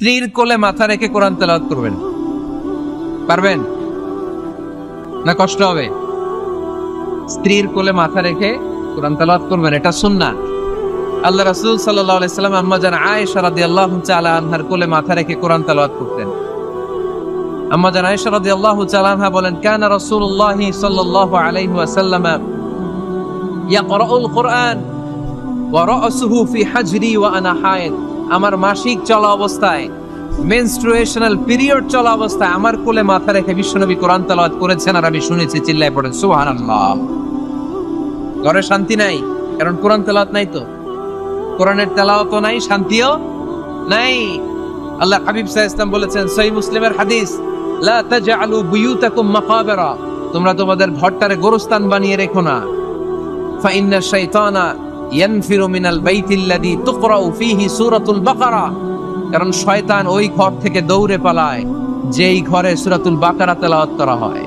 স্ত্রীর কোলে মাথা রেখে কোরআন তেলাওয়াত করবেন। পারবেন? না কষ্ট হবে? স্ত্রীর কোলে মাথা রেখে কোরআন তেলাওয়াত করবেন, এটা সুন্নাহ। আল্লাহ রাসূল সাল্লাল্লাহু আলাইহি সাল্লাম, আম্মা জান আয়েশা রাদিয়াল্লাহু তাআলা আনহার কোলে মাথা রেখে কোরআন তেলাওয়াত করতেন। আম্মা জান আয়েশা রাদিয়াল্লাহু তাআলা আনহা বলেন, কানা রাসূলুল্লাহি সাল্লাল্লাহু আলাইহি ওয়াসাল্লাম ইয়াকরাউল কুরআন ওয়া রাসুহু ফি হাজরি ওয়া আনা আমার মাসিক চলা অবস্থায় মেনস্ট্রুয়েশনাল পিরিয়ড চলা অবস্থায় আমার কোলে মাথা রেখে বিশ্বনবী কোরআন তেলাওয়াত করেছেন আর আমি শুনেছি, চিল্লায় পড়েন, সুবহানাল্লাহ। ঘরে শান্তি নাই, কারণ কোরআন তেলাওয়াত নাই তো। কোরআনের তেলাওয়াত নাই, শান্তিও নাই। আল্লাহ হাবিব সাল্লাল্লাহু ইসলাম বলেছেন, সহিহ মুসলিমের হাদিস, লা তাজআলু বুয়ুতাকুম মাকাবিরা তোমরা তোমাদের ঘরটারে গোরস্থান বানিয়ে রেখো না। ফাইন্না শাইতানা ইয়ানফিরু মিনাল বাইতিল্লাযী তুকরাউ ফীহি সূরাতুল বাকারা। কারণ শয়তান ওই ঘর থেকে দৌড়ে পালায়, যেই ঘরে সূরাতুল বাকারা তেলাওয়াত করা হয়।